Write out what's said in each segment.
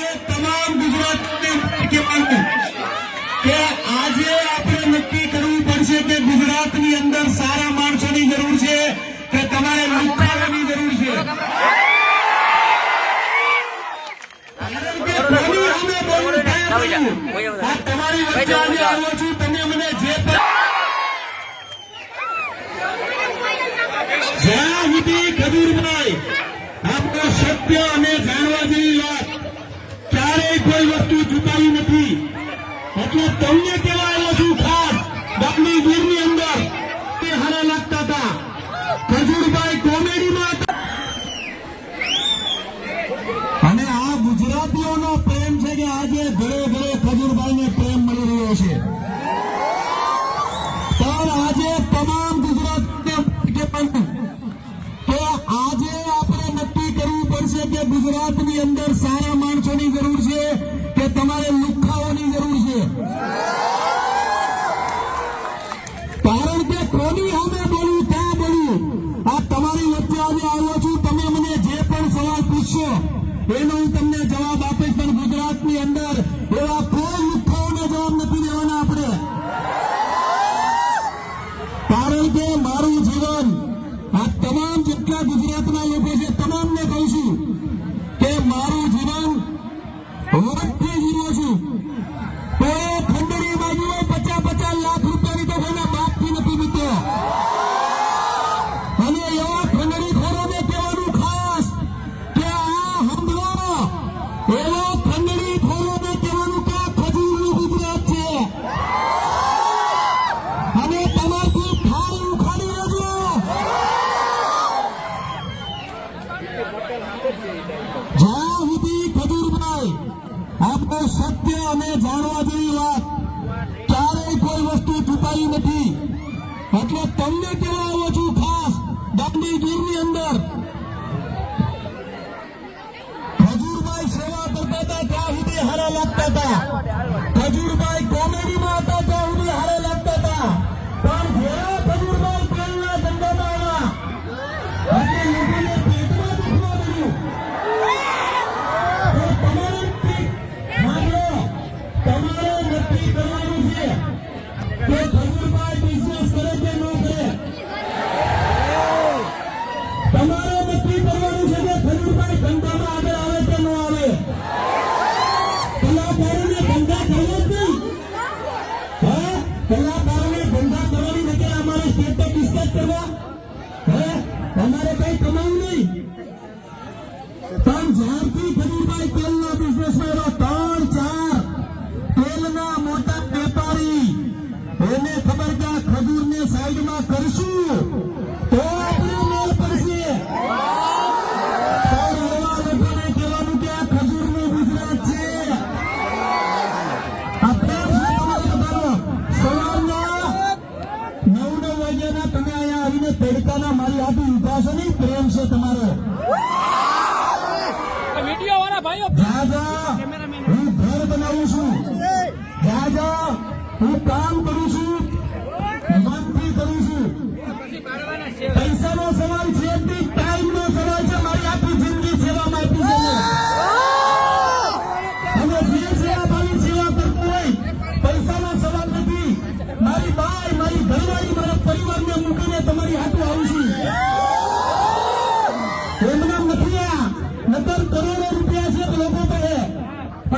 આજે તમામ ગુજરાતની આગેવાનો કે આજે આપણે નક્કી કરવું પડશે કે ગુજરાતની અંદર સારા એટલે તમને આવ્યો છું ખાસ. ગામની ગીરની અંદર તે હારા લાગતા હતા. ખજૂરભાઈ કોમેડીમાં હતા. અને આ ગુજરાતીઓનો પ્રેમ છે કે આજે ઘરે ઘરે ખજૂરભાઈને પ્રેમ મળી રહ્યો છે. પણ આજે તમામ ગુજરાત તો આજે આપણે નક્કી કરવું પડશે કે ગુજરાતની અંદર સારા માણસોની જરૂર છે કે તમારે આપકો સત્ય અને જાણવા જેવી વાત ક્યારેય કોઈ વસ્તુ છુપાઈ નથી એટલે તમને કહેવા આવ્યો છું ખાસ ગીરની અંદર હતા. હજુરભાઈ કોમેડીમાં હું ઘર બનાવું છું. જ્યાં હું કામ કરું છું. મનથી કરું છું. પૈસાનો સવાલ છે ટાઈમનો સવાલ છે. મારી આખી જિંદગી સેવામાં આપી છે. સેવા મારી હોય, પૈસાનો સવાલ નથી. મારી બાઈ, મારી ઘરવાળી મારા પરિવારને મૂકીને તમારી હાથું આવું છું. એમના નથી આ નકર કરોડો રૂપિયા છે લોકો પાસે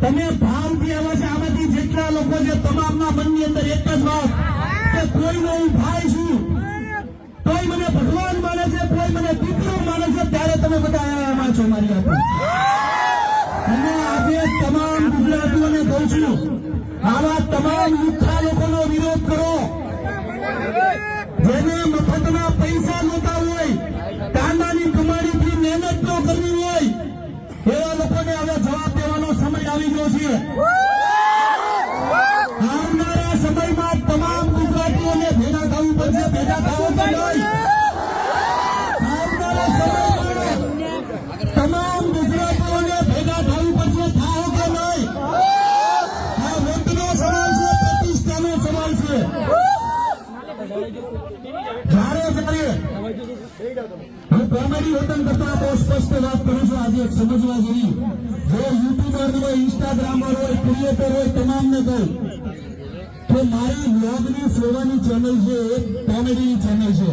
તમે ભાવથી આવે છે આમાંથી જેટલા લોકો છે, તમામના મનની અંદર એક જ વાત કે કોઈનો હું ભાઈ છું. કોઈ મને ભગવાન માને છે કોઈ મને દીકરો માને છે, ત્યારે તમે બધા આવ્યા છો મારી આગળ અને આજે તમામ ગુજરાતીઓને કહું છું, આવા તમામ લુખ્ખા લોકોનો વિરોધ કરો. છે આવનારા સમયમાં તમામ ગુજરાતીઓને ભેગા થવું પડશે થાવો તમામ ગુજરાતીઓને ભેગા થવું પડશે થાઓ કે નહીં? આ વોટનો સવાલ છે કોમેડી વતન કરતા બહુ સ્પષ્ટ વાત કરું છું. આજે એક સમજવા જેવી જો યુટ્યુબર હોય ઇન્સ્ટાગ્રામર હોય ક્રિએટર હોય, તમામને કહું. કે મારી વ્લોગની સેવાની ચેનલ છે એક કોમેડીની ચેનલ છે.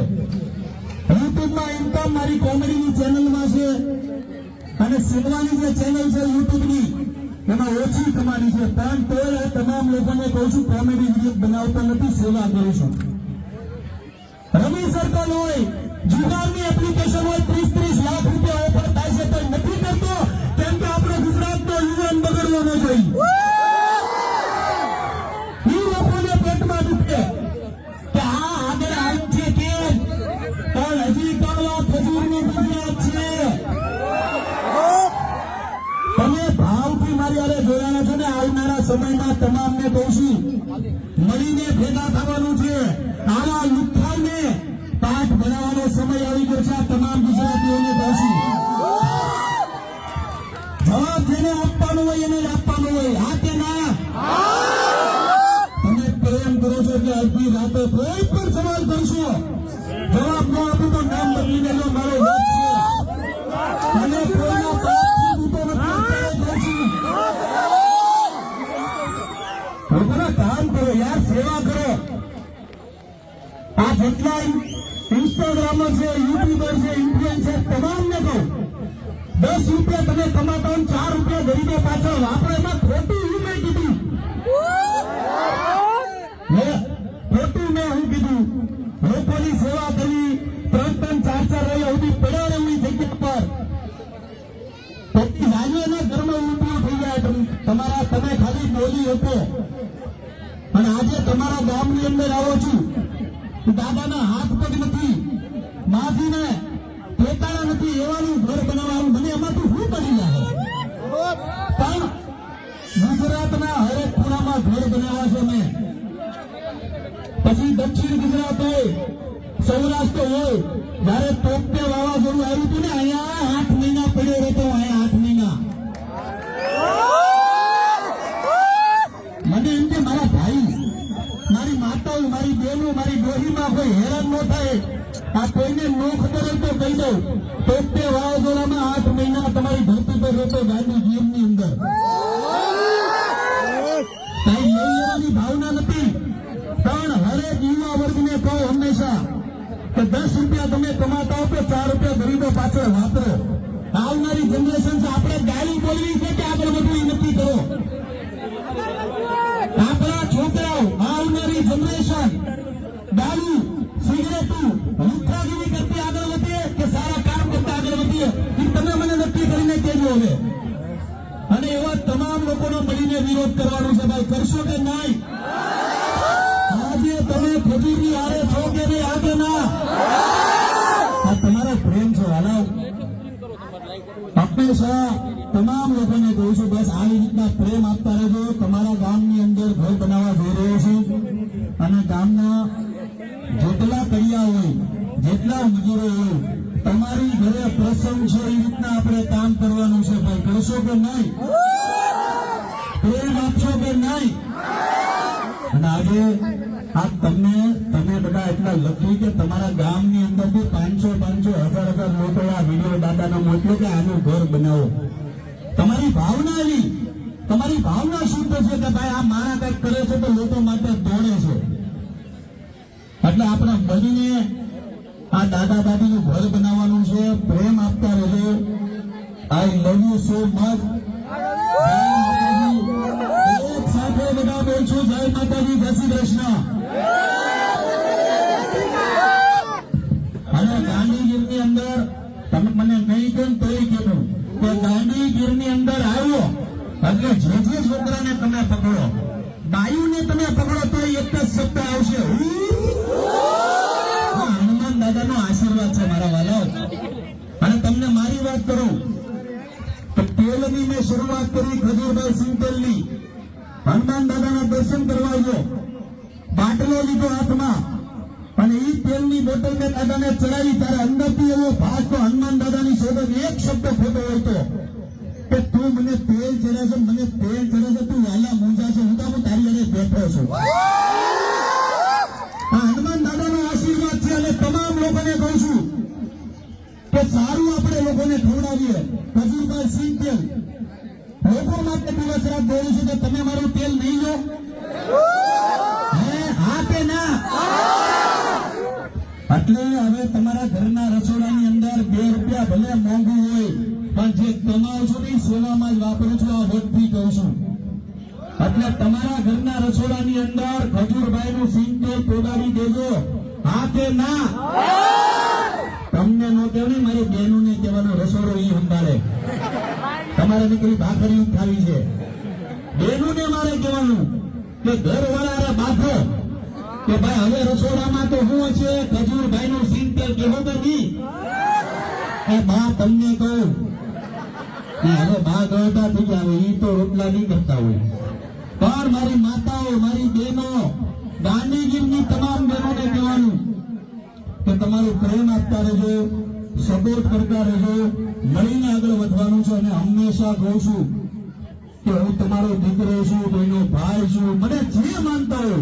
યુટ્યુબમાં ઇન્કમ મારી કોમેડીની ચેનલમાં છે અને સિનેમાની જે ચેનલ છે યુટ્યુબની એમાં ઓછી કમાણી છે. પણ તોય તમામ લોકોને કહું છું, કોમેડી વીડિયો બનાવતા નથી, સેવા કરું છું. રવિ સર્કલ હોય જુગારની એપ્લિકેશન હોય ત્રીસ ત્રીસ લાખ રૂપિયા ઓફર થાય છે, તો નથી કરતો, કેમ કે આપણે ગુજરાતનો યુવાન બગડવો ન જોઈએ. હજી કાળવા ખજૂરની ગુજરાત છે. તમે ભાવથી મારી હારે જોડાણા છો ને, આવનારા સમયમાં તમામને કહું છું, મળીને ભેગા થવાનું છે. આવા પાઠ ભણાવવાનો સમય આવી ગયો છે. આ તમામ ગુજરાતીઓને દોષી જવાબ જેને આપવાનો હોય એને આપવાનો હોય. હા કે ના? તમે પ્રેમ કરો છો કે અડધી રાતે કોઈ પણ સવાલ કરશો. જવાબ ન આપું તો નામ બદલી દેજો મારો અને કામ કરો, યાર, સેવા કરો. આ જેટલા ઇન્સ્ટાગ્રામર છે, યુટ્યુબર છે, ઇન્ફ્લુએન્સર તમામને કહું. દસ રૂપિયા તમે કમાતા હોય ચાર રૂપિયા ગરીબો પાછળ વાપરો, એમાં ખોટી હું? મેં ખોટું મેં હું કીધું? લોકોની સેવા કરવી, ત્રણ ત્રણ ચાર ચાર વાગ્યા સુધી પડ્યા રહેવી જગ્યા પર. પછી ઘરમાં ઊંધું થઈ જાય તમારા તમે ખાલી બોલી હતો અને આજે તમારા ગામની અંદર આવો છું. ઘર બનાવ્યા છે મેં પછી દક્ષિણ ગુજરાત હોય, સૌરાષ્ટ્ર હોય, જયારે તોપતે વાવાઝોડું આવ્યું હતું ને, અહીંયા આઠ મહિના પડ્યો રહેતો, અહીંયા આઠ મહિના. મને એમ કે મારા ભાઈ, મારી માતાઓ, મારી બહેનો, મારી ડોહીમાં કોઈ હેરાન ન થાય. આ કોઈને નો ખબર હોય તો કહી દઉં. તોપતે વાવાઝોડામાં આઠ મહિના તમારી ધરતી પર રહેતો ગાંધી ગીરની અંદર. ભાવના નથી. પણ હરેક યુવા વર્ગને કહો હંમેશા કે દસ રૂપિયા તમે કમાતા હો તો ચાર રૂપિયા ગરીબો પાછળ વાપરો. આવનારી જનરેશન છે, આપણે ગાડી બોલવી છે કે આગળ એ નક્કી કરો. આપણા છોકરાઓ, આવનારી જનરેશન દારૂ સિગરેટું લુખ્ખાગીરી કરતી આગળ વધીએ કે સારા કામ કરતા આગળ વધીએ? એ તમે મને નક્કી કરીને કહેજો હવે. લોકોનો વિરોધ કરવાનો છે ભાઈ કરશો કે નહીં? આજે તમે ખજૂરની આરે છો કે નહીં? આગે ના. આ તમારો પ્રેમ છે, હાલો. હંમેશા તમામ લોકોને કહું છું, બસ આવી રીતના પ્રેમ આપતા રહેજો. તમારા ગામની અંદર ઘર બનાવવા જઈ રહ્યો છું અને ગામના જેટલા કડિયા હોય, જેટલા મજૂરો હોય, તમારી ઘરે પ્રસંગ છે, એ રીતના આપણે કામ કરવાનું છે. ભાઈ, કરશો કે નહીં પ્રેમ આપશો કે નહીં અને આજે આ તમને તમે બધા એટલા લખી કે તમારા ગામની અંદરથી પાંચસો પાંચસો હજાર હજાર લોકો આ વીડિયો દાદાને મોકલો કે આનું ઘર બનાવો તમારી ભાવના એવી તમારી ભાવના શુદ્ધ છે કે ભાઈ આ મારા કંઈક કરે છે તો લોકો માટે દોડે છે? એટલે આપણે બનીને આ દાદા દાદીનું ઘર બનાવવાનું છે, પ્રેમ આપતા રહેજો. I love you so much સાથે બધા બોલશું, જય માતાજી, જય શ્રી કૃષ્ણ. અને ગાંધીગીરની અંદર તમે મને નહીં કેમ તોય કીધું. કે ગાંધીગીરની અંદર આવ્યો, એટલે જે જે છોકરાને તમે પકડો, બાયુને તમે પકડો તો એક જ શબ્દ આવશે. હનુમાન દાદાનો આશીર્વાદ છે મારા વાલાઓ અને તમને મારી વાત કરું, તો તેલની મેં શરૂઆત કરી ખજૂરભાઈ સિંગતેલની. હનુમાન દાદાના દર્શન કરવા આવ્યો. બાટલો લીધો હાથમાં. તેલની દાદાને ચડાવી ત્યારે અંદરથી એવો ભાગ તો હનુમાન દાદાની શોધન એક શબ્દ ખોટો હોય તો કે તું મને તેલ ચડે છે મને તેલ ચડે છે. તું વાલા મૂંઝા છે હું તો તારી જોડે બેઠો છું હનુમાન દાદાનો આશીર્વાદ છે અને તમામ લોકોને કહું છું કે સારું આપણે લોકોને ખવડાવીએ ખજૂરભાઈ સિંહ તેલ. લોકો માટે દિવસ રાત દોડું છું કે તમે મારું તેલ નહીં લો હે હા કે ના એટલે હવે તમારા ઘરના રસોડાની અંદર બે રૂપિયા ભલે મોંઘું હોય, પણ જે કમાવ છો ને સોનામાં જ વાપરો છો, આ વટથી કહું છું. એટલે તમારા ઘરના રસોડાની અંદર ખજૂરભાઈ નું સિંગ પોગાડી દેજો. હા કે ના? તમને નો ને, મારી બહેનો ને કહેવાનો રસોડો એ સંભાળે. તમારે નીકળી ભાખરી ખાવી છે. બહેનો ને મારે કહેવાનું કે ઘર વાળા બાફો કે ભાઈ, હવે રસોડામાં તો શું છે ખજૂરભાઈ નું સિંહ તેલ કેવો તો નહીં તમને કહું હવે બા ગળતા થઈ ગયા એ તો રોટલા નહીં કરતા હોય. પણ મારી માતાઓ, મારી બહેનો ગાંધીગીરની તમામ બહેનોને કહેવાનું કે તમારું પ્રેમ આપતા રહેજો સપોર્ટ કરતા રહેજો, મળીને આગળ વધવાનું છે અને હંમેશા કહું છું કે હું તમારો દીકરો છું, કોઈનો ભાઈ છું, મને જે માનતા હોય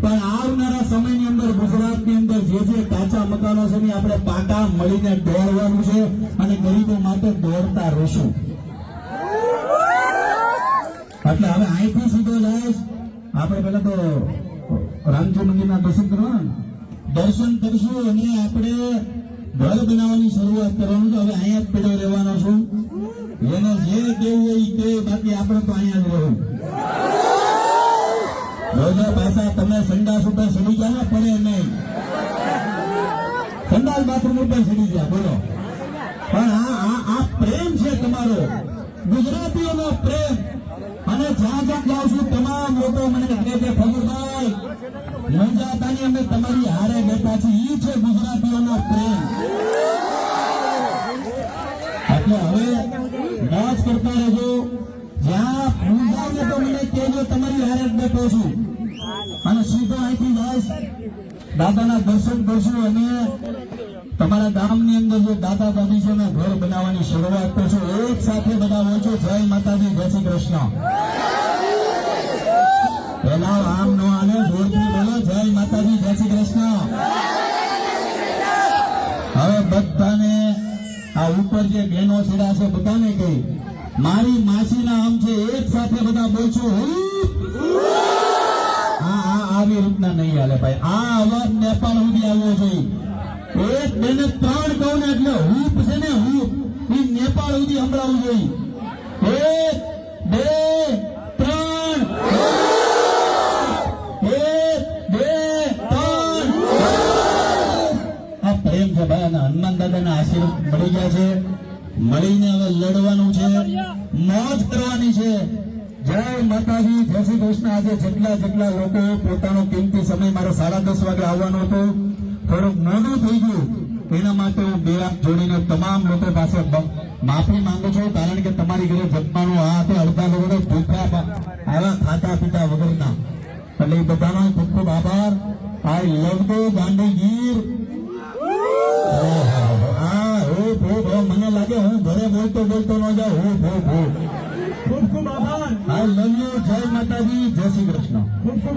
પણ આવનારા સમયની અંદર ગુજરાતની અંદર જે જે કાચા મકાનો છે ને આપણે પાટા મળીને દોડવાનું છે અને ગરીબો માટે દોડતા રહીશું. એટલે હવે અહીંથી સીધો જઈશ આપણે પેલા તો રામજી મંદિરના દર્શન કરવા દર્શન કરશું અને આપણે ઘર બનાવવાની શરૂઆત કરવાનું છે. હવે અહીંયા જ પેલો રહેવાનો છું. એને જે કેવું હોય તે બાકી આપણે તો અહીંયા જ રહું રોજા પાછા તમે સંડાસ ઉપર સડી ગયા ને, પડે નહીં. સંડાસ બાથરૂમ ઉપર સડી ગયા, બોલો. પણ આ પ્રેમ છે તમારો. ગુજરાતીઓનો પ્રેમ. અને જ્યાં જ્યાં જાઉં છું, તમામ લોકો મને કહે છે, ફગુરભાઈ મૂંઝાતાની અમે તમારી હારે બેઠા છીએ. એ છે ગુજરાતીઓનો પ્રેમ. એટલે હવે મોજ કરતા રહેજો. જ્યાં મૂંઝાવે તો મને કહેજો, તમારી હારે બેઠો છું અને સીધો અહીંથી જઈશ દાદાના દર્શન કરશું અને તમારા ગામની અંદર જે દાદા દાદી છે ને ઘર બનાવવાની શરૂઆત કરશો. એક સાથે બધા વાંચો જય માતાજી, જય શ્રી કૃષ્ણ. પેલા આમ નો આને જોરથી બોલો, જય માતાજી, જય શ્રી કૃષ્ણ. હવે બધાને આ ઉપર જે બહેનો છેડા છે, બધાને કહી, મારી માસીના આમ છે, એક સાથે બધા બોલશો. હું આવી રીતના નહીં હાલે ભાઈ. આ અવાજ નેપાળ સુધી આવવો જોઈએ એક, બે ને ત્રણ કહું ને એટલે હૂપ છે ને હૂપ. એ નેપાળ સુધી સંભળાવવું જોઈએ. એક, બે, ત્રણ. પ્રેમ છે ભાઈ, અને હનુમાન દાદાના આશીર્વાદ મળી ગયા છે. મળીને હવે લડવાનું છે. મોજ કરવાની છે. જય માતાજી, જય શ્રી કૃષ્ણ. આજે જેટલા જેટલા લોકો પોતાનો કિંમતી સમય, મારે સાડા દસ વાગે આવવાનો હતો. થોડુંક મોડું થઈ ગયું. એના માટે હું બે હાથ જોડીને તમામ લોકો પાસે માફી માંગુ છું, કારણ કે તમારી ઘરે જમવાનું આ તે અડધા લોકો ભૂખ્યા પા- આવ્યા ખાતા પીતા વગરના. એટલે એ બધાનો ખૂબ ખૂબ આભાર. આઈ લવ ટુ ગાંધીગીર. હા, હો ભો મને લાગે હું ઘરે બોલતો બોલતો ન જાઉં. હો ભો ભો ખૂબ ખૂબ આભાર. I love you. જય માતાજી. જય શ્રી કૃષ્ણ. ખૂબ ખૂબ